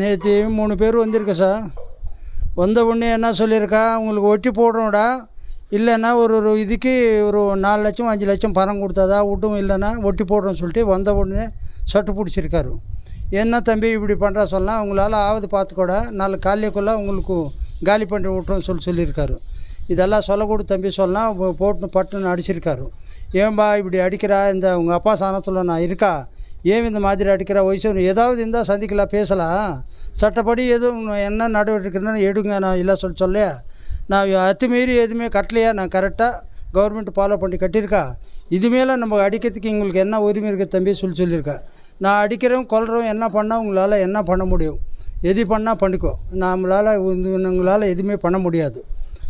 நேற்று மூணு பேர் வந்திருக்கு சார். வந்த உடனே என்ன சொல்லியிருக்கா? உங்களுக்கு ஒட்டி போடுறோம்டா இல்லைன்னா ஒரு ஒரு இதுக்கு ஒரு நாலு லட்சம் அஞ்சு லட்சம் பணம் கொடுத்தாதா விட்டும் இல்லைன்னா ஒட்டி போடுறோம்னு சொல்லிட்டு வந்த உடனே சட்டு பிடிச்சிருக்காரு. என்ன தம்பி இப்படி பண்ணுறா சொல்லலாம் உங்களால் ஆவது பார்த்துக்கூட. நாலு காலையக்குள்ளே உங்களுக்கு காலி பண்ணி விட்றோன்னு சொல்லி சொல்லியிருக்காரு. இதெல்லாம் சொல்லக்கூட தம்பி சொல்லலாம் போட்டு பட்டுன்னு அடிச்சிருக்காரு. ஏன்பா இப்படி அடிக்கிறா? இந்த உங்கள் அப்பா சாணத்தில் நான் இருக்கா? ஏன் இந்த மாதிரி அடிக்கிற வயசு ஏதாவது இருந்தால் சந்திக்கலாம் பேசலாம். சட்டப்படி எதுவும் என்ன நடவடிக்கைன்னு எடுங்க நான் இல்லை சொல்லி சொல்ல. நான் அத்துமீறி எதுவுமே கட்டலையா? நான் கரெக்டாக கவர்மெண்ட் ஃபாலோ பண்ணி கட்டியிருக்கா? இதுமேல நம்ம அடிக்கிறதுக்கு எங்களுக்கு என்ன உரிமை இருக்குது தம்பி? சொல்லி சொல்லியிருக்கா. நான் அடிக்கிறோம் கொல்றோம் என்ன பண்ணால் உங்களால் என்ன பண்ண முடியும்? எது பண்ணால் பண்ணிக்கோ. நம்மளால் உங்களால் எதுவுமே பண்ண முடியாது.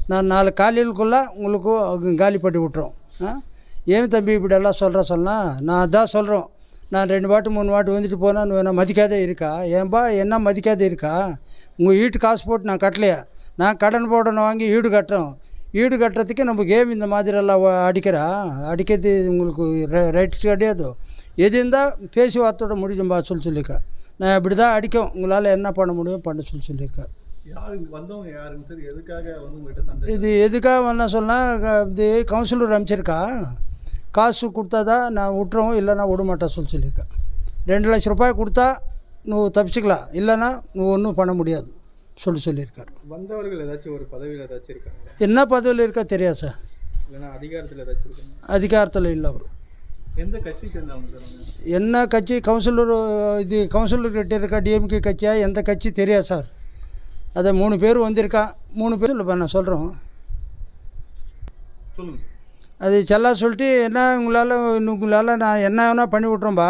நான் நாலு காலையிலுக்குள்ளே உங்களுக்கு காலி பண்ணி விட்டுறோம். ஆ? ஏன் தம்பி இப்படியெல்லாம் சொல்கிற சொன்னால் நான் அதான் சொல்கிறோம் நான் ரெண்டு வாட்டு மூணு வாட்டு வந்துட்டு போனால் நீ என்ன மதிக்காதே இருக்கா? ஏன்பா என்ன மதிக்காதே இருக்கா? உங்கள் வீட்டு காசு போட்டு நான் கட்டலையா? நான் கடன் போடணும் வாங்கி ஈடு கட்டுறோம். ஈடு கட்டுறதுக்கு நம்ம கேம் இந்த மாதிரி எல்லாம் வ- அடிக்கிறா? அடிக்கிறது உங்களுக்கு ரைட்ஸ் கிடையாது? எது இருந்தால் பேசி வார்த்தையோட முடிச்சும்பா சொல்லி சொல்லியிருக்கா. நான் இப்படி தான் அடிக்கும். உங்களால் என்ன பண்ண முடியும்? பண்ண சொல்லி சண்டை இது எதுக்காக என்ன சொன்னால் இது கவுன்சிலர் அமைச்சிருக்கா? காசு கொடுத்தாதா நான் விட்டுறோம் இல்லைன்னா விட மாட்டேன் சொல்லி சொல்லியிருக்கேன் ரெண்டு லட்ச ரூபாய் கொடுத்தா నువ్వు தப்பிச்சுக்கலாம் இல்லைன்னா నువ్వు ஒன்றும் பண்ண முடியாது சொல்லி சொல்லியிருக்காரு வந்தவர்கள் ஏதாச்சும் ஒரு பதவியில் ஏதாச்சும் இருக்காங்க என்ன பதவியில் இருக்கா தெரியாது சார் இல்லைன்னா அதிகாரத்தில் ஏதாச்சும் இருக்காங்க அதிகாரத்தில் இல்லை அவர் எந்த கட்சி சேர்ந்தவங்க சார் அவங்க என்ன கட்சி கவுன்சிலர் இது கவுன்சிலர் கிட்ட இருக்கா டிஎம்கே கட்சியா எந்த கட்சி தெரியாது சார் அதை மூணு பேர் வந்திருக்கா மூணு பேர் இல்லைப்பா நான் சொல்கிறோம் சொல்லுங்க சார் அது செல்லா சொல்லிட்டு என்ன உங்களால் உங்களால் நான் என்ன வேணால் பண்ணி விட்றோம்பா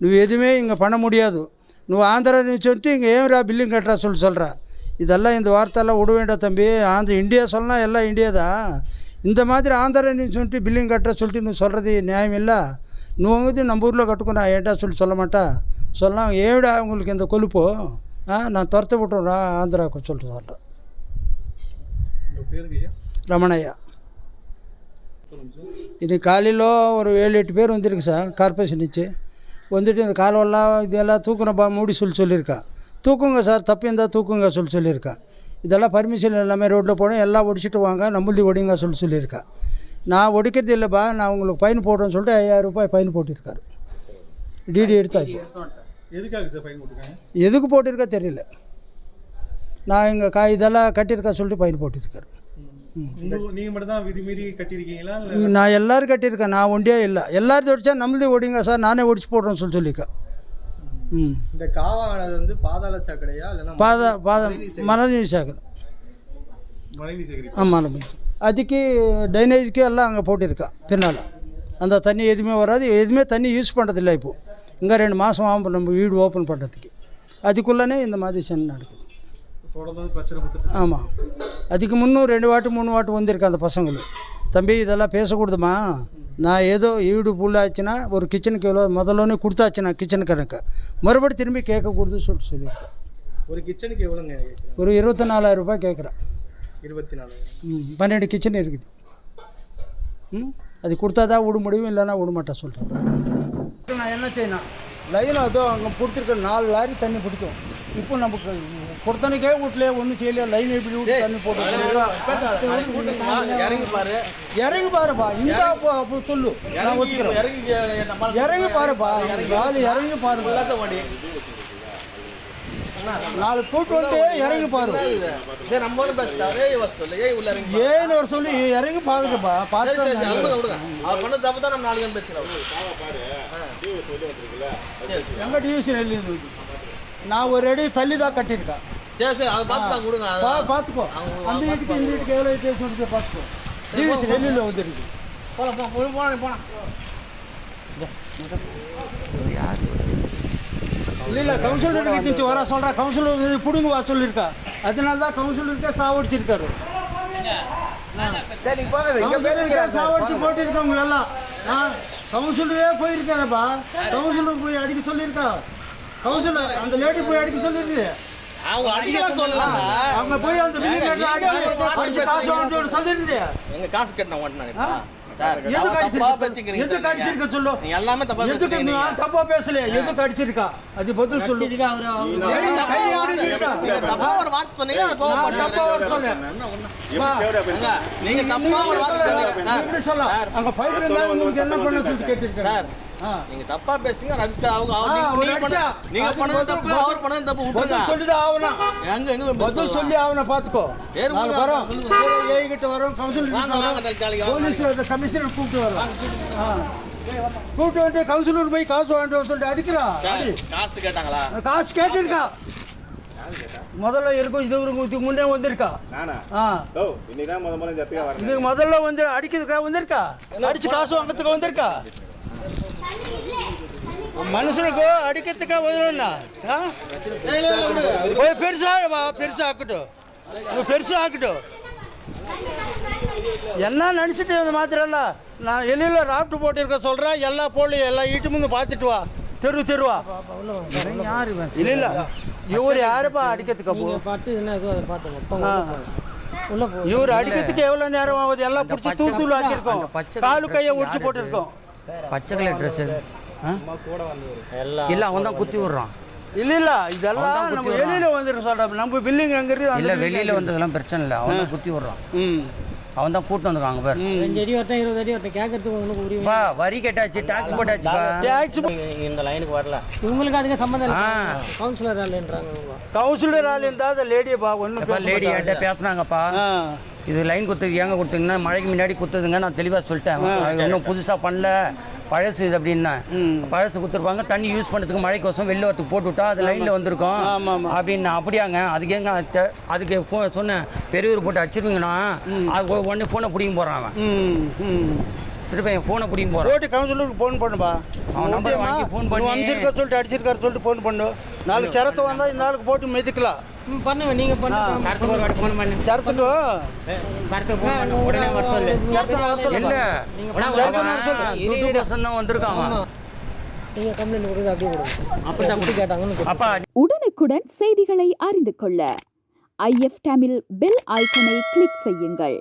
నువ్వు எதுவுமே இங்கே பண்ண முடியாது నువ్వు ఆంధ్ర నుంచి சொல்லிட்டு இங்கே ஏன்ரா பில்லிங் கட்டுறா சொல்லி சொல்கிற இதெல்லாம் இந்த வார்த்தையெல்லாம் விட வேண்டாம் தம்பி ஆந்திர இந்தியா சொன்னா எல்லாம் இந்தியா தான் இந்த மாதிரி ஆந்திர నుంచి சொல்லிட்டு பில்லிங் கட்டுற சொல்லிட்டு నువ్వు சொல்கிறது நியாயம் இல்லை నువ్వు வந்து நம்ம ஊரில் கட்டுக்குனா ஏன்டா சொல்லி சொல்ல மாட்டா சொல்லலாம் ஏடா உங்களுக்கு இந்த கொழுப்பு ஆ நான் துரத்த விட்டுறா ஆந்திராவுக்கு சொல்லிட்டு சொல்கிறேன் உங்கள் பேருங்க ஐயா ரமணையா இது காலையில் ஒரு ஏழு எட்டு பேர் வந்திருக்கு சார் கார்பரேஷன் வச்சு வந்துட்டு இந்த காலவெல்லாம் இதெல்லாம் தூக்குறப்பா மூடி சொல்லி சொல்லியிருக்கா. தூக்குங்க சார் தப்பு இருந்தால் தூக்குங்க சொல்லி சொல்லியிருக்கா. இதெல்லாம் பர்மிஷன் எல்லாமே ரோட்டில் போனோம் எல்லாம் ஒடிச்சிட்டு வாங்க நம்மளுது ஒடிங்க சொல்லி சொல்லியிருக்கா. நான் ஒடிக்கிறது இல்லைப்பா நான் உங்களுக்கு ஃபைன் போடுறேன்னு சொல்லிட்டு ஐயாயிரம் ரூபாய் ஃபைன் போட்டிருக்காரு. டிடி எடுத்தாச்சு எதுக்காக சார் ஃபைன் போட்டிருக்காங்க? எதுக்கு போட்டிருக்கா தெரியல. நான் இங்கே கா இதெல்லாம் கட்டியிருக்கா சொல்லிட்டு ஃபைன் போட்டிருக்காரு. நீங்கள் மட்டும் தான் விதி மீறி கட்டியிருக்கீங்களா? இல்லை நான் எல்லாரும் கட்டியிருக்கேன். நான் ஒண்டியே இல்லை. எல்லாரும் ஒடிச்சா நம்மளதே ஒடிங்க சார். நானே ஒடிச்சு போடுறேன்னு சொல்லி சொல்லியிருக்கேன் ம். இந்த காவானது வந்து பாதாள சாக்கடையா இல்லைன்னா பாத பாத மனநீர் சாகுது மழைநீர் ஆமாம் அதுக்கு டைனேஜ்க்கு எல்லாம் அங்கே போட்டிருக்கா பின்னால். அந்த தண்ணி எதுவுமே வராது. எதுவுமே தண்ணி யூஸ் பண்ணுறதில்ல இப்போது இங்கே ரெண்டு மாதம் ஆகும் நம்ம வீடு ஓப்பன் பண்ணுறதுக்கு அதுக்குள்ளே இந்த மாதிரி சண்டை நடக்குது. ஆமாம் அதுக்கு முன்னும் ரெண்டு வாட்டு மூணு வாட்டு வந்திருக்கு அந்த பசங்களும் தம்பி இதெல்லாம் பேசக்கூடாதுமா நான் ஏதோ ஈடு புல்லாச்சுன்னா ஒரு கிச்சனுக்கு எவ்வளோ முதல்லோனே கொடுத்தாச்சு நான் கிச்சனுக்காரனுக்கு மறுபடி திரும்பி கேட்கக்கூடாதுன்னு சொல்லிட்டு சொல்லியிருக்கேன். ஒரு கிச்சனுக்கு எவ்வளோங்க ஒரு இருபத்தி நாலாயிரம் ரூபாய் கேட்குறேன். இருபத்தி நாலு ம் பன்னெண்டு கிச்சன் இருக்குது. ம் அது கொடுத்தா தான் விட முடியும் இல்லைன்னா விட மாட்டேன் சொல்கிறேன் நான் என்ன செய்யணும்? லைன் அதோ அங்கே கொடுத்துருக்க நாலு லாரி தண்ணி பிடிக்கும். இப்போ நமக்கு கொடுத்தனுக்கே வீட்டிலே ஒன்றும் செய்யலையா லைன் எப்படி விட்டு தண்ணி போட்டு இறங்கி பாரு. இறங்கி பாருப்பா இந்த அப்போ சொல்லு. நான் ஒத்துக்கிறேன். இறங்கி பாருப்பா நாலு இறங்கி பாருங்க வண்டி நாலு கூட்டு வந்து இறங்கி பாரு. ஏன்னு ஒரு சொல்லி இறங்கி பாருங்கப்பா பார்த்து அவர் பண்ண தப்பு தான் நம்ம நாலு பேர் பேசுகிறோம் எங்க டிவிஷன் எழுதி நான் ஒரு அடி தள்ளி தான் கட்டியிருக்கேன். சரி சரி அதை பார்த்து தான் கொடுங்க பா அது- பார்த்துக்கோ அந்த வீட்டுக்கு இந்த வீட்டுக்கு எவ்வளோ வித்தியாசம் இருக்கு பார்த்துக்கோ. டிவிஷன் வெளியில் வந்துருக்கு போலாம் போ. போய் போனா போனா இல்லை இல்லை கவுன்சிலர் கிட்ட வர சொல்கிறா கவுன்சிலர் வந்து பிடுங்க வா சொல்லியிருக்கா. அதனால தான் கவுன்சிலருக்கே சாவடிச்சிருக்காரு. சாவடிச்சு ஆ கவுன்சிலரே போயிருக்காரப்பா. கவுன்சிலர் போய் அடிக்க சொல்லியிருக்கா. கவுன்சிலர் அந்த லேடி போய் அடிக்க சொல்லியிருக்கு அவங்க அடிக்கலாம் சொல்லலாம். அவங்க போய் அந்த பில்லிங் அடிச்சு அடிச்சு காசு வாங்கிட்டு வர சொல்லியிருக்குது எங்க காசு கட்டின? ஓட்டினா எல்லாமே தப்பா பேசல எதுக்கு அடிச்சிருக்கா? அது பதில் சொல்லு. நீங்க தப்பா ஒரு வார்த்தை சொல்லலாம் அங்க பைப் இருந்தா உங்களுக்கு என்ன பண்ண ஆ. நீங்க தப்பா அவங்க ஆ, அவர் அடிச்சா. பண்ண- நீங்க பண்ணது தப்பு பதில் அவர் பண்ணது தப்பு விட்டுருங்க. பதில் சொல்லிதான் ஆகணும். எங்க எங்க பதில் சொல்லி ஆகணும் பாத்துக்கோ நாங்க வரோம். ஏஐ கிட்ட வரோம். கவுன்சிலர் வாங்க வாங்க போலீஸ் கமிஷனர் கூப்பிட்டு வரோம். கூப்பிட்டு வந்து கவுன்சிலர் போய் காசு வாங்கிட்டு வர சொல்லிட்டு அடிக்கிறா. காசு கேட்டாங்களா? காசு கேட்டிருக்கா. முதல்ல இருக்கும் இது ஒரு இதுக்கு முன்னே வந்திருக்கா. இதுக்கு முதல்ல வந்து அடிக்கிறதுக்காக வந்திருக்கா? அடிச்சு காசு வாங்கிறதுக்கு வந்திருக்கா? மனுஷனுக்கு ஆ? போய் பெருசா வா, பெருசா ஆக்கட்டும். இவன் பெருசா ஆக்கட்டும். என்ன நினச்சிட்டு இந்த மாத்திரல்ல நான் எலியில் ராப்ட் போட்டிருக்க சொல்கிறேன் எல்லா போலியும் எல்லா ஈட்டு முந்து பார்த்துட்டு வா. தெரு தெருவா இல்லை இல்லை. இவர் யாருப்பா அடிக்கிறதுக்கு பார்த்து என்ன அதை இவர் அடிக்கிறதுக்கு எவ்வளவு நேரம் ஆகுது? எல்லாம் பிடிச்சி தூள் தூள் ஆக்கியிருக்கோம். காலு கையை ஒடிச்சு போட்டிருக்கோம். பச்சை கலர் ட்ரெஸ் இல்ல அவன் தான் குத்தி விடுறான். இல்ல இல்ல இதெல்லாம் நம்ம வெளியில வந்துடும் சொல்றோம் நம்ம பில்லிங் எங்க இருக்கு இல்ல வெளியில வந்ததெல்லாம் பிரச்சனை இல்லை. அவன் தான் குத்தி விடுறான். அவன் தான் கூட்டு வந்துருக்காங்க பேர். அஞ்சு அடி வரட்டும் இருபது அடி வரட்டும் கேட்கறதுக்கு உங்களுக்கு உரிமை பா வரி கேட்டாச்சு. டாக்ஸ் போட்டாச்சுப்பா. டாக்ஸ் இந்த லைனுக்கு வரல. இவங்களுக்கு அதுக்கு சம்மந்தம் இல்லை. கவுன்சிலர் ஆளுன்றாங்க கவுன்சிலர் ஆள் இருந்தா அந்த லேடியை பா ஒன்றும் லேடி என்கிட்ட பேசுனாங்கப்பா. இது லைன் குத்துக்கு ஏங்க குத்துங்கன்னா மழைக்கு முன்னாடி குத்துதுங்க நான் தெளிவாக சொல்லிட்டேன். ஒன்றும் புதுசாக பண்ணல. பழசு இது அப்படின்னா. பழசு குத்துருப்பாங்க தண்ணி யூஸ் பண்ணுறதுக்கு மழைக்கோசம் வெளில வரத்துக்கு போட்டு விட்டா அது லைனில் வந்திருக்கும். அப்படின்னு அப்படியாங்க. அதுக்கு எங்க அதுக்கு சொன்னேன். பெரியவர் போட்டு அடிச்சிருவீங்கண்ணா அது உடனே ஃபோனை பிடிங்க போகிறான் திருப்பி என் ஃபோனை பிடிங்க போகிறான் போட்டு கவுன்சிலருக்கு ஃபோன் பண்ணுப்பா. அவன் number வாங்கி phone பண்ணி- அனுப்பிச்சிருக்க சொல்லிட்டு அடிச்சிருக்காரு சொல்லிட்டு ஃபோன் பண்ணு. நாளைக்கு சரத்து வந்தா இந்த நாளுக்கு போட்டு மெதிக்கலாம். ம், பண்ணுங்க நீங்க பண்ணுங்க. சரத்துக்கு சரத்துக்கு? வர சொல்லு. இல்லை. சரத்து வர சொல்லு. தான் வந்திருக்கான் உடனுக்குடன் செய்திகளை அறிந்து கொள்ள ஐஎஃப் தமிழ் பெல் ஐக்கனை கிளிக் செய்யுங்கள்.